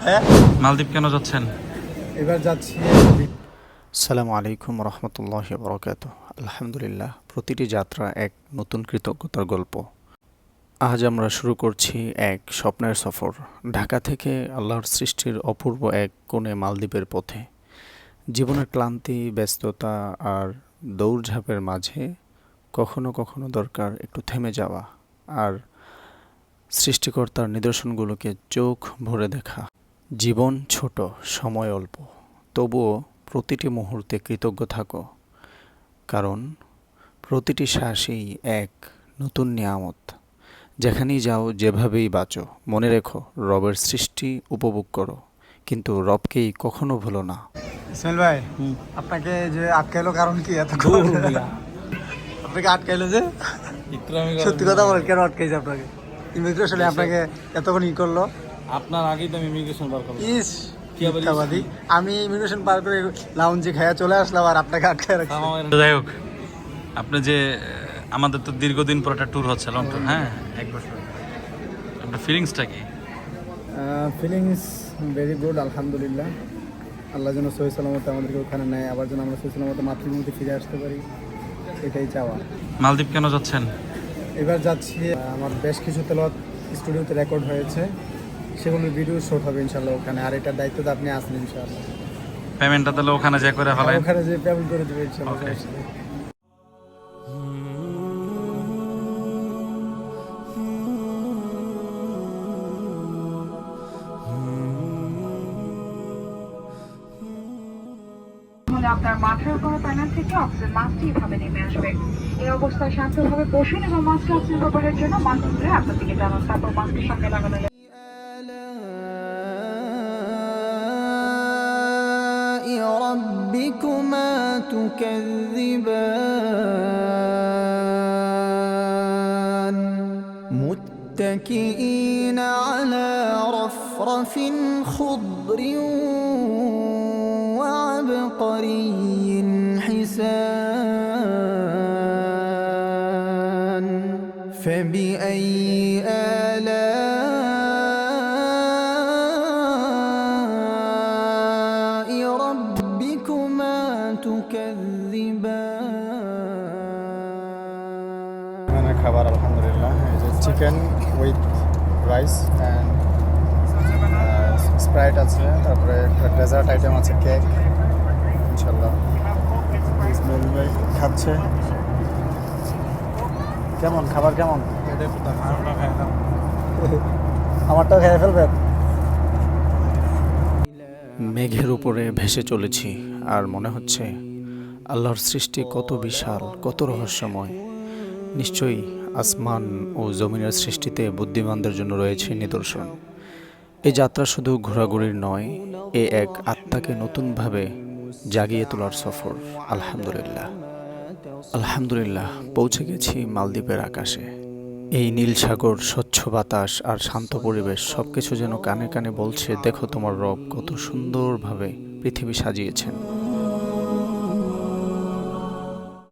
হ্যাঁ? মালদ্বীপ কেন যাচ্ছেন? এবার যাচ্ছি। সালামু আলাইকুম রহমতুল্লাহ বরকাত। আলহামদুলিল্লাহ প্রতিটি যাত্রা এক নতুন কৃতজ্ঞতার গল্প। আজ আমরা শুরু করছি এক স্বপ্নের সফর। ঢাকা থেকে আল্লাহর সৃষ্টির অপূর্ব এক কোণে মালদ্বীপের পথে। জীবনের ক্লান্তি ব্যস্ততা আর দৌড়ঝাঁপের মাঝে কখনো কখনো দরকার একটু থেমে যাওয়া আর সৃষ্টিকর্তার নিদর্শনগুলোকে চোখ ভরে দেখা। জীবন ছোট সময় অল্প। তবুও প্রতিটি মুহূর্তে কৃতজ্ঞ থাকো। কারণ প্রতিটি শ্বাসেই এক নতুন নিয়ামত। যেখানেই যাও যেভাবেই বাঁচো মনে রেখো রবের সৃষ্টি উপভোগ করো। কিন্তু রবকেই কখনো ভুলো না। ইসমাইল ভাই আপনাকে যে আটকাইলো কারণ কি এত আপনাকে আটকাইলো যে? সত্যি কথা বলেন কেন আটকাইছে আপনাকে? ইমিগ্রেশনে আপনাকে এতক্ষণ ই করল? আপনার আগেই তো আমি ইমিগ্রেশন বার করলাম। ইস? মিথ্যাবাদী। আমি ইমিগ্রেশন পার করে লাউঞ্জে খেয়ে চলে আসলাম আর আপনাকে আটকায় রাখছি যাই হোক আপনি যে আমাদের তো দীর্ঘদিন পর একটা ট্যুর হচ্ছে লং ট্যুর হ্যাঁ? এক বছর। আপনার ফিলিংসটা কি? ফিলিংস ভেরি গুড আলহামদুলিল্লাহ। আল্লাহ যেন সহি সালামতে আমাদেরকে ওখানে নেয় আবার যেন আমরা সহি সালামতে মাতৃভূমিতে ফিরে আসতে পারি। এটাই চাওয়া। মালদ্বীপ কেন যাচ্ছেন? এবার যাচ্ছি আমার বেশ কিছু তেলত স্টুডিওতে রেকর্ড হয়েছে। সেগুলোর ভিডিও শুট হবে ইনশাল্লাহ ওখানে। আর এটার দায়িত্ব তো আপনি আসেন ইনশাল্লাহ পেমেন্টটা তাহলে ওখানে যে করে ফেলেন ওখানে যে পেমেন্ট করে দেবে ইনশাল্লাহ আপনার মাথার উপর প্যানেল থেকে অক্সিজেন মাস্কটি এভাবে নেমে আসবে। এই অবস্থায় শান্তভাবে বসুন এবং মাস্কটি অক্সিজেন ব্যবহারের জন্য মাস্ক ধরে আপনার দিকে টানুন। তারপর মাস্কের সঙ্গে লাগানো ربكما تكذبان. متكئين على رفرف خضر وعبقري حسان. فبأي تكذبان এখানে খাবার আলহামদুলিল্লাহ এই যে chicken with rice and Sprite আছে তারপরে ডেজার্ট আইটেম আছে কেক ইনশাল্লাহ ইসমাইল ভাই খাচ্ছে কেমন খাবার কেমন আমারটাও খেয়ে ফেলবেন মেঘের উপরে ভেসে চলেছি আর মনে হচ্ছে আল্লাহর সৃষ্টি কত বিশাল, কত রহস্যময়। নিশ্চয়ই আসমান ও জমিনের সৃষ্টিতে বুদ্ধিমানদের জন্য রয়েছে নিদর্শন। এই যাত্রা শুধু ঘোরাঘুরির নয়, এ এক আত্মাকে নতুনভাবে জাগিয়ে তোলার সফর। আলহামদুলিল্লাহ। আলহামদুলিল্লাহ, পৌঁছে গেছি মালদ্বীপের আকাশে। এই নীল সাগর, স্বচ্ছ বাতাস আর শান্ত পরিবেশ সব কিছু যেন কানে কানে বলছে, দেখো তোমার রব কত সুন্দরভাবে পৃথিবী সাজিয়েছেন।